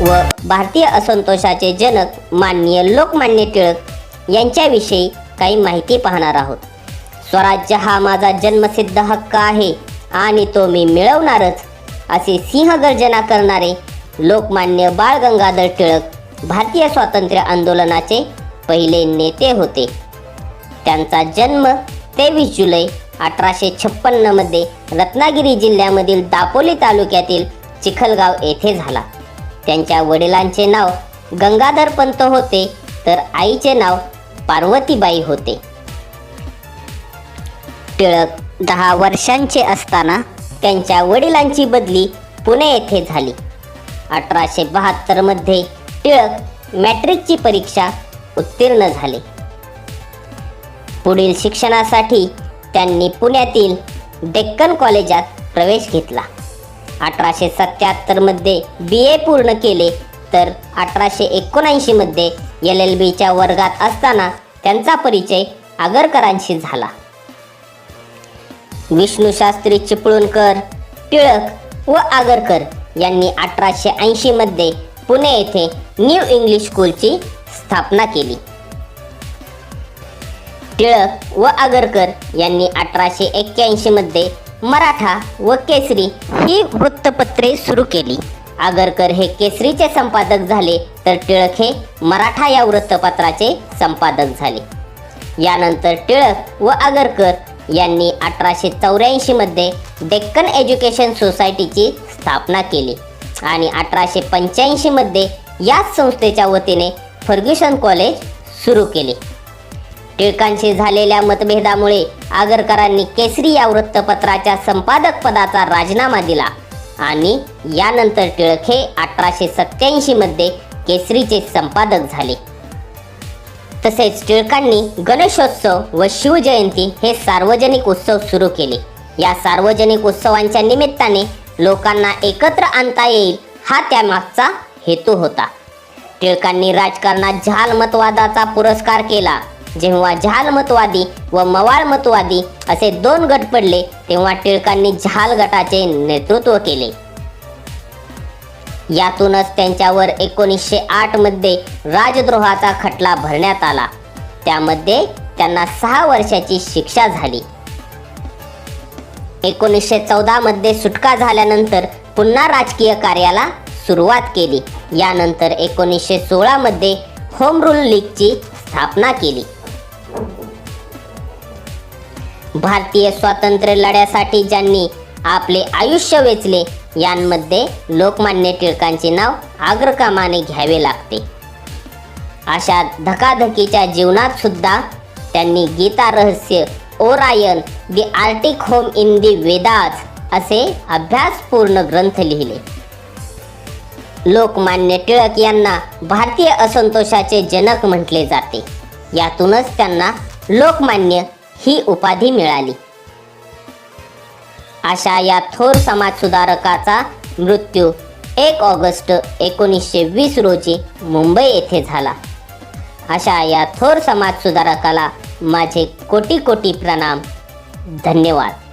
व भारतीय असंतोषाचे जनक माननीय लोकमान्य टिळक यांच्याविषयी काही माहिती पाहणार आहोत. स्वराज्य हा माझा जन्मसिद्ध हक्क आहे आणि तो मी मिळवणारच असे सिंहगर्जना करणारे लोकमान्य बाळ गंगाधर टिळक भारतीय स्वातंत्र्य आंदोलनाचे पहिले नेते होते. त्यांचा जन्म तेवीस जुलै अठराशे छप्पन्नमध्ये रत्नागिरी जिल्ह्यामधील दापोली तालुक्यातील चिखलगाव येथे झाला. त्यांच्या वडिलांचे नाव गंगाधर पंत होते तर आईचे नाव पार्वतीबाई होते. टिळक दहा वर्षांचे असताना त्यांच्या वडिलांची बदली पुणे येथे झाली. अठराशे बहात्तरमध्ये टिळक मॅट्रिकची परीक्षा उत्तीर्ण झाले. पुढील शिक्षणासाठी त्यांनी पुण्यातील डेक्कन कॉलेजात प्रवेश घेतला. अठराशे सत्याहत्तरमध्ये बी ए पूर्ण केले तर अठराशे एकोणऐंशीमध्ये एल एल बीच्या वर्गात असताना त्यांचा परिचय आगरकरांशी झाला. विष्णूशास्त्री चिपळूणकर टिळक व आगरकर यांनी अठराशे ऐंशीमध्ये पुणे येथे न्यू इंग्लिश स्कूलची स्थापना केली. टिळक व आगरकर यांनी अठराशे एक्क्याऐंशीमध्ये मराठा व केसरी ही वृत्तपत्रे सुरू केली. आगरकर हे केसरीचे संपादक झाले तर टिळक हे मराठा या वृत्तपत्राचे संपादक झाले. यानंतर टिळक व आगरकर यांनी अठराशे चौऱ्याऐंशीमध्ये डेक्कन एज्युकेशन सोसायटीची स्थापना केली आणि अठराशे पंच्याऐंशीमध्ये याच संस्थेच्या वतीने फर्ग्युसन कॉलेज सुरू केले. टिळकांशी झालेल्या मतभेदामुळे आगरकरांनी केसरी या वृत्तपत्राच्या संपादक पदाचा राजीनामा दिला. आणि यानंतर टिळक हे अठराशे सत्याऐंशीमध्ये केसरीचे संपादक झाले. तसेच टिळकांनी गणेशोत्सव व शिवजयंती हे सार्वजनिक उत्सव सुरू केले. या सार्वजनिक उत्सवांच्या निमित्ताने लोकांना एकत्र आणता येईल हा त्यामागचा हेतू होता. टिळकांनी राजकारणात झालमतवादाचा पुरस्कार केला. जेव्हा झालमतवादी व मवाळमतवादी असे दोन गट पडले तेव्हा टिळकांनी झाल गटाचे नेतृत्व केले. यातूनच त्यांच्यावर एकोणीसशे आठमध्ये राजद्रोहाचा खटला भरण्यात आला. त्यामध्ये त्यांना सहा वर्षाची शिक्षा झाली. एकोणीसशे चौदामध्ये सुटका झाल्यानंतर पुन्हा राजकीय कार्याला सुरुवात केली. यानंतर एकोणीसशे सोळामध्ये होम रूल लीगची स्थापना केली. भारतीय स्वातंत्र्य लढ्यासाठी ज्यांनी आपले आयुष्य वेचले यांमध्ये लोकमान्य टिळकांचे नाव अग्रक्रमाने घ्यावे लागते. अशा धकाधकीच्या जीवनात सुद्धा त्यांनी Gita Rahasya Orion the Arctic home in the Vedas असे अभ्यासपूर्ण ग्रंथ लिहिले. लोकमान्य टिळक यांना भारतीय असंतोषाचे जनक म्हटले जाते. यातूनच त्यांना लोकमान्य ही उपाधी मिळाली. अशा या थोर समाजसुधारकाचा मृत्यू एक ऑगस्ट एकोणीसशे वीस रोजी मुंबई येथे झाला. अशा या थोर समाजसुधारकाला माझे कोटी कोटी प्रणाम. धन्यवाद.